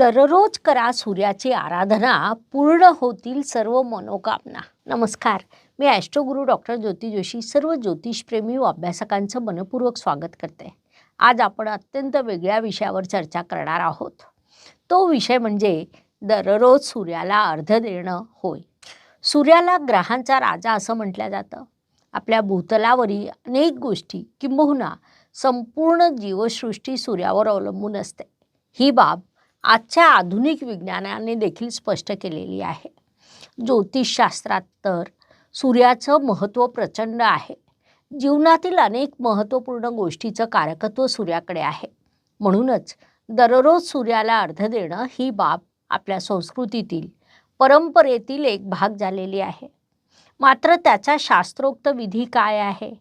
दररोज करा सूर्याची आराधना पूर्ण होतील सर्व मनोकामना. नमस्कार. मी ॲस्ट्रोगुरू डॉक्टर ज्योती जोशी सर्व ज्योतिषप्रेमी व अभ्यासकांचं मनपूर्वक स्वागत करते. आज आपण अत्यंत वेगळ्या विषयावर चर्चा करणार आहोत. तो विषय म्हणजे दररोज सूर्याला अर्ध देणं होय. सूर्याला ग्रहांचा राजा असं म्हटलं जातं. आपल्या भूतलावरील अनेक गोष्टी किंबहुना संपूर्ण जीवसृष्टी सूर्यावर अवलंबून असते. ही बाब आजच्या आधुनिक विज्ञानाने देखील स्पष्ट केलेली आहे. ज्योतिषशास्त्रात तर सूर्याचं महत्त्व प्रचंड आहे. जीवनातील अनेक महत्त्वपूर्ण गोष्टीचं कारकत्व सूर्याकडे आहे. म्हणूनच दररोज सूर्याला अर्ध देणं ही बाब आपल्या संस्कृतीतील परंपरेतील एक भाग झालेली आहे. मात्र त्याचा शास्त्रोक्त विधी काय आहे?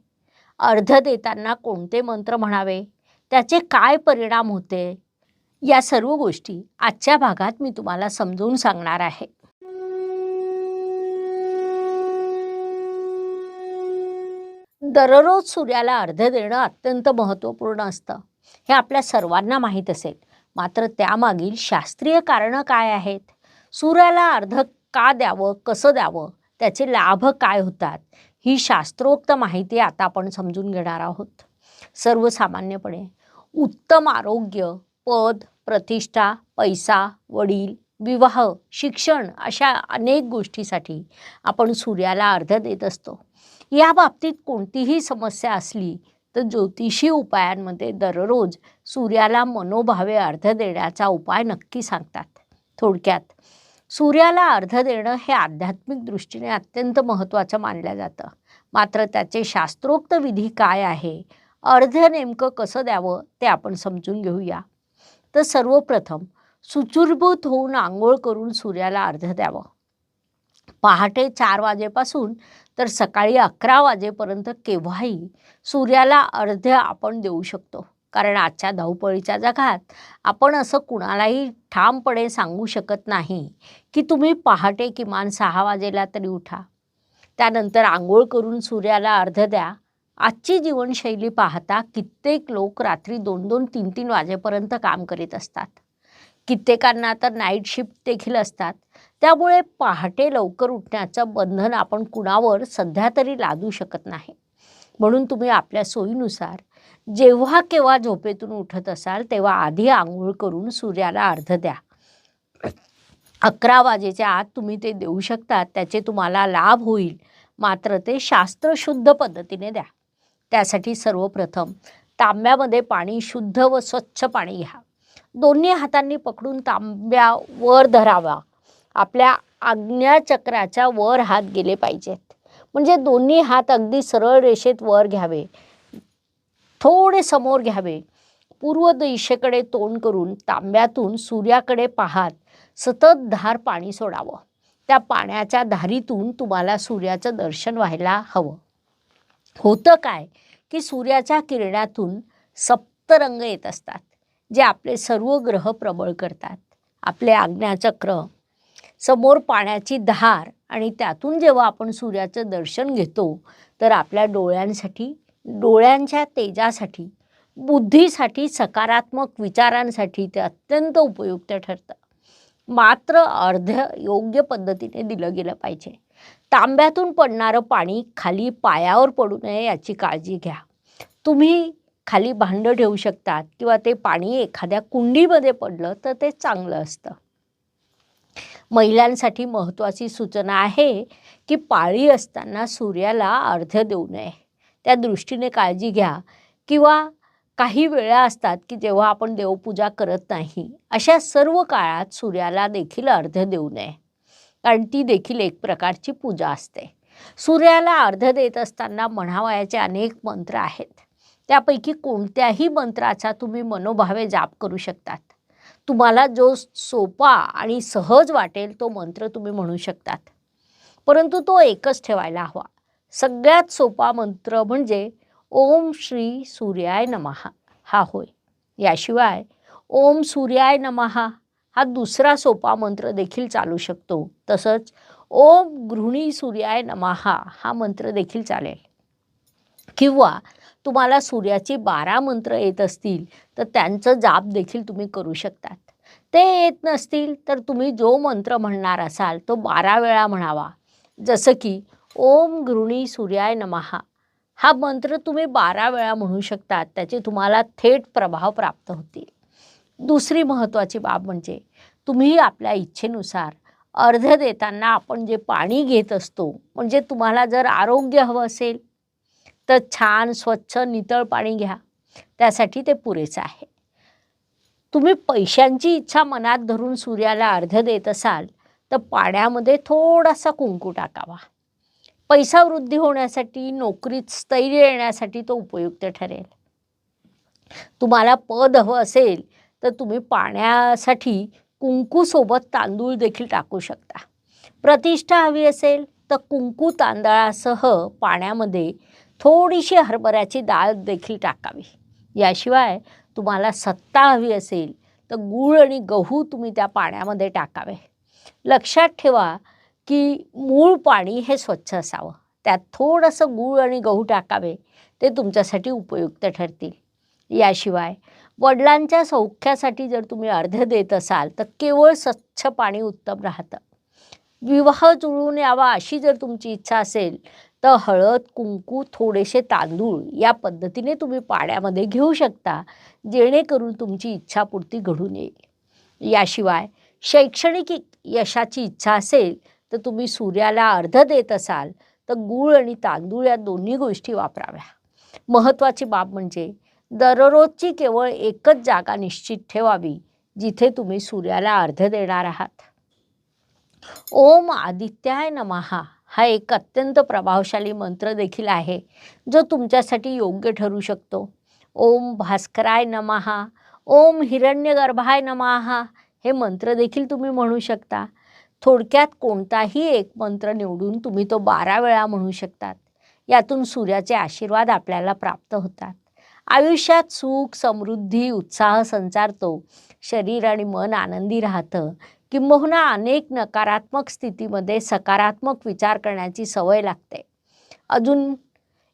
अर्ध देताना कोणते मंत्र म्हणावे? त्याचे काय परिणाम होते? या सर्व गोष्टी आजच्या भागात मी तुम्हाला समजवून सांगणार आहे. दररोज सूर्याला अर्ध देणं अत्यंत महत्त्वपूर्ण असतं. हे आपल्या सर्वांना माहीत असेल. मात्र त्यामागील शास्त्रीय कारणं काय आहेत? सूर्याला अर्ध का द्यावं? कसं द्यावं? त्याचे लाभ काय होतात? ही शास्त्रोक्त माहिती आता आपण समजून घेणार आहोत. सर्वसामान्यपणे उत्तम आरोग्य पद प्रतिष्ठा पैसा वडील विवाह शिक्षण अशा अनेक गोष्टीसाठी आपण सूर्याला अर्ध देत असतो. या बाबतीत कोणतीही समस्या असली तर ज्योतिषी उपायांमध्ये दररोज सूर्याला मनोभावे अर्ध देण्याचा उपाय नक्की सांगतात. थोडक्यात सूर्याला अर्ध देणं हे आध्यात्मिक दृष्टीने अत्यंत महत्त्वाचं मानलं जातं. मात्र त्याचे शास्त्रोक्त विधी काय आहे? अर्ध नेमकं कसं द्यावं? ते आपण समजून घेऊया. तर सर्वप्रथम सुचुरभूत होऊन आंघोळ करून सूर्याला अर्ध द्यावं. पहाटे चार वाजेपासून तर सकाळी अकरा वाजेपर्यंत केव्हाही सूर्याला अर्ध आपण देऊ शकतो. कारण आजच्या धावपळीच्या जगात आपण असं कुणालाही ठामपणे सांगू शकत नाही की तुम्ही पहाटे किमान सहा वाजेला तरी उठा. त्यानंतर आंघोळ करून सूर्याला अर्ध द्या. आजची जीवनशैली पाहता कित्येक लोक रात्री दोन दोन तीन तीन वाजेपर्यंत काम करीत असतात. कित्येकांना तर नाईट शिफ्ट देखील असतात. त्यामुळे पहाटे लवकर उठण्याचं बंधन आपण कुणावर सध्या तरी लादू शकत नाही. म्हणून तुम्ही आपल्या सोयीनुसार जेव्हा केव्हा झोपेतून उठत असाल तेव्हा आधी आंघोळ करून सूर्याला अर्ध द्या. अकरा वाजेच्या आत तुम्ही ते देऊ शकतात त्याचे तुम्हाला लाभ होईल. मात्र ते शास्त्रशुद्ध पद्धतीने द्या. त्यासाठी सर्वप्रथम तांब्यामध्ये पाणी शुद्ध व स्वच्छ पाणी घ्या. दोन्ही हातांनी पकडून तांब्या वर धरावा. आपल्या आज्ञाचक्राच्या वर हात गेले पाहिजेत. म्हणजे दोन्ही हात अगदी सरळ रेषेत वर घ्यावे. थोडे समोर घ्यावे. पूर्व दिशेकडे तोंड करून तांब्यातून सूर्याकडे पाहात सतत धार पाणी सोडावं. त्या पाण्याच्या धारीतून तुम्हाला सूर्याचं दर्शन व्हायला हवं. होतं काय? की सूर्याच्या किरणातून सप्तरंग येत असतात जे आपले सर्व ग्रह प्रबळ करतात. आपले आज्ञाचक्र समोर पाण्याची धार आणि त्यातून जेव्हा आपण सूर्याचं दर्शन घेतो तर आपल्या डोळ्यांसाठी डोळ्यांच्या तेजासाठी बुद्धीसाठी सकारात्मक विचारांसाठी ते अत्यंत उपयुक्त ठरतं. मात्र अर्ध योग्य पद्धतीने दिलं गेलं पाहिजे. तांब्यातून पडणारं पाणी खाली पायावर पडू नये याची काळजी घ्या. तुम्ही खाली भांडं ठेवू शकतात किंवा ते पाणी एखाद्या कुंडीमध्ये पडलं तर ते चांगलं असतं. महिलांसाठी महत्त्वाची सूचना आहे की पाळी असताना सूर्याला अर्ध देऊ नये. त्या दृष्टीने काळजी घ्या किंवा काही वेळा असतात की जेव्हा आपण देवपूजा करत नाही अशा सर्व काळात सूर्याला देखील अर्ध देऊ नये. कारण ती देखील एक प्रकारची पूजा असते. सूर्याला अर्ध देत असताना म्हणावयाचे अनेक मंत्र आहेत. त्यापैकी कोणत्याही मंत्राचा तुम्ही मनोभावे जाप करू शकतात. तुम्हाला जो सोपा आणि सहज वाटेल तो मंत्र तुम्ही म्हणू शकतात. परंतु तो एकच ठेवायला हवा. सगळ्यात सोपा मंत्र म्हणजे ओम श्री सूर्याय नमहा हा होय. याशिवाय ओम सूर्याय नमहा हा दुसरा सोपा मंत्र देखील चालू शकतो. तसंच ओम गृहिणी सूर्याय नमहा हा मंत्र देखील चालेल. किंवा तुम्हाला सूर्याची बारा मंत्र येत असतील तर त्यांचं जाप देखील तुम्ही करू शकतात. ते येत नसतील तर तुम्ही जो मंत्र म्हणणार असाल तो बारा वेळा म्हणावा. जसं की ओम गृणी सूर्याय नमहा हा मंत्र तुम्ही बारा वेळा म्हणू शकतात त्याचे तुम्हाला थेट प्रभाव प्राप्त होतील. दुसरी महत्त्वाची बाब म्हणजे तुम्ही आपल्या इच्छेनुसार अर्ध देताना आपण जे पाणी घेत असतो म्हणजे तुम्हाला जर आरोग्य हवं असेल तर छान स्वच्छ नितळ पाणी घ्या. त्यासाठी ते पुरेसं आहे. तुम्ही पैशांची इच्छा मनात धरून सूर्याला अर्ध देत असाल तर पाण्यामध्ये थोडासा कुंकू टाकावा. पैसा वृद्धी होण्यासाठी नोकरीत स्थैर्य येण्यासाठी तो उपयुक्त ठरेल. तुम्हाला पद हवं असेल तर तुम्ही पाण्यासाठी कुंकूसोबत तांदूळ देखील टाकू शकता. प्रतिष्ठा हवी असेल तर कुंकू तांदळासह पाण्यामध्ये थोडीशी हरभऱ्याची डाळ देखील टाकावी. याशिवाय तुम्हाला सत्ता हवी असेल तर गूळ आणि गहू तुम्ही त्या पाण्यामध्ये टाकावे. लक्षात ठेवा की मूळ पाणी हे स्वच्छ असावं. त्यात थोडंसं गूळ आणि गहू टाकावे ते तुमच्यासाठी उपयुक्त ठरतील. याशिवाय वडिलांच्या सौख्यासाठी जर तुम्ही अर्ध देत असाल तर केवळ स्वच्छ पाणी उत्तम राहतं. विवाह जुळून यावा अशी जर तुमची इच्छा असेल तर हळद कुंकू थोडेसे तांदूळ या पद्धतीने तुम्ही पाण्यामध्ये घेऊ शकता जेणेकरून तुमची इच्छापूर्ती घडून येईल. याशिवाय शैक्षणिक यशाची इच्छा असेल तर तुम्ही सूर्याला अर्ध देत असाल तर गूळ आणि तांदूळ या दोन्ही गोष्टी वापराव्या. महत्त्वाची बाब म्हणजे दररोजची केवळ एकच जागा निश्चित ठेवावी जिथे तुम्ही सूर्याला अर्ध देणार आहात. ओम आदित्याय नमहा हा एक अत्यंत प्रभावशाली मंत्र देखील आहे जो तुमच्यासाठी योग्य ठरू शकतो. ओम भास्कराय नमहा ओम हिरण्यगर्भाय नमहा हे मंत्र देखील तुम्ही म्हणू शकता. थोडक्यात कोणताही एक मंत्र निवडून तुम्ही तो बारा वेळा म्हणू शकतात. यातून सूर्याचे आशीर्वाद आपल्याला प्राप्त होतात. आयुष्यात सुख समृद्धी उत्साह संचारतो. शरीर आणि मन आनंदी राहतं. किंबहुना अनेक नकारात्मक स्थितीमध्ये सकारात्मक विचार करण्याची सवय लागते. अजून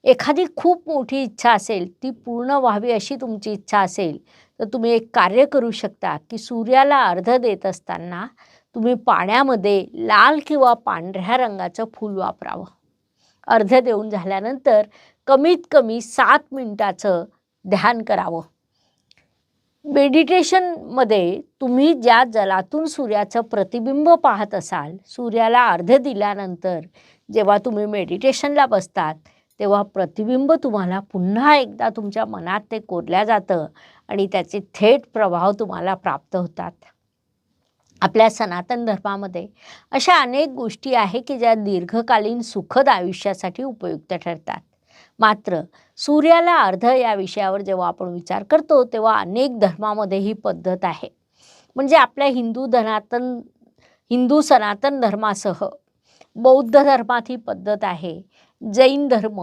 एखादी खूप मोठी इच्छा असेल ती पूर्ण व्हावी अशी तुमची इच्छा असेल तर तुम्ही एक कार्य करू शकता की सूर्याला अर्ध देत असताना तुम्ही पाण्यामध्ये लाल किंवा पांढऱ्या रंगाचं फूल वापरावं. अर्ध देऊन झाल्यानंतर कमीत कमी सात मिनटाचं ध्यान करावं. मेडिटेशनमध्ये तुम्ही ज्या जलातून सूर्याचं प्रतिबिंब पाहत असाल सूर्याला अर्ध दिल्यानंतर जेव्हा तुम्ही मेडिटेशनला बसतात तेव्हा प्रतिबिंब तुम्हाला पुन्हा एकदा तुमच्या मनात ते कोरल्या जातं आणि त्याचे थेट प्रभाव तुम्हाला प्राप्त होतात. आपल्या सनातन धर्मामध्ये अशा अनेक गोष्टी आहे की ज्या दीर्घकालीन सुखद आयुष्यासाठी उपयुक्त ठरतात. मात्र सूर्याला अर्ध या विषयावर जेव्हा आपण विचार करतो तेव्हा अनेक धर्मामध्ये ही पद्धत आहे. म्हणजे आपल्या हिंदू धनातन हिंदू सनातन धर्मासह बौद्ध धर्मात ही पद्धत आहे. जैन धर्म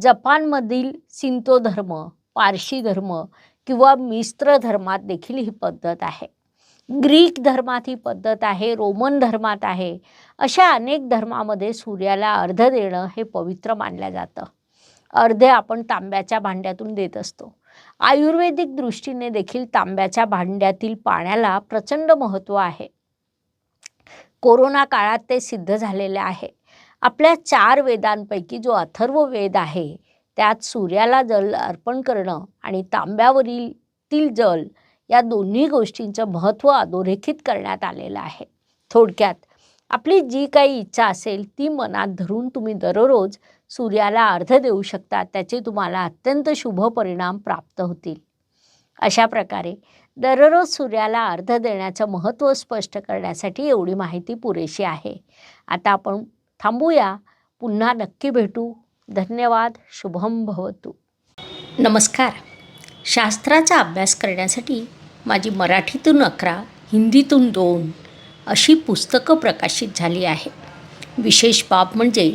जपानमधील सिंतो धर्म पारशी धर्म किंवा मिस्त्र धर्मात देखील ही पद्धत आहे. ग्रीक धर्मात ही पद्धत आहे रोमन धर्मात आहे. अशा अनेक धर्मामध्ये सूर्याला अर्ध देणं हे पवित्र मानलं जातं. अर्धे आपण तांब्याच्या भांड्यातून देत असतो. आयुर्वेदिक दृष्टीने देखील तांब्याच्या भांड्यातील पाण्याला प्रचंड महत्त्व आहे. कोरोना काळात ते सिद्ध झालेले आहे. आपल्या चार वेदांपैकी जो अथर्व वेद आहे त्यात सूर्याला जल अर्पण करणं आणि तांब्यावरील तील जल या दोन्ही गोष्टींचं महत्त्व अधोरेखित करण्यात आलेलं आहे. थोडक्यात आपली जी काही इच्छा असेल ती मनात धरून तुम्ही दररोज सूर्याला अर्ध देऊ शकता त्याचे तुम्हाला अत्यंत शुभ परिणाम प्राप्त होतील. अशा प्रकारे दररोज सूर्याला अर्ध देण्याचं महत्त्व स्पष्ट करण्यासाठी एवढी माहिती पुरेशी आहे. आता आपण थांबूया पुन्हा नक्की भेटू. धन्यवाद शुभम भवतु. नमस्कार. शास्त्राचा अभ्यास करण्यासाठी माझी मराठीतून अकरा हिंदीतून दोन अशी पुस्तकं प्रकाशित झाली आहे विशेष बाब म्हणजे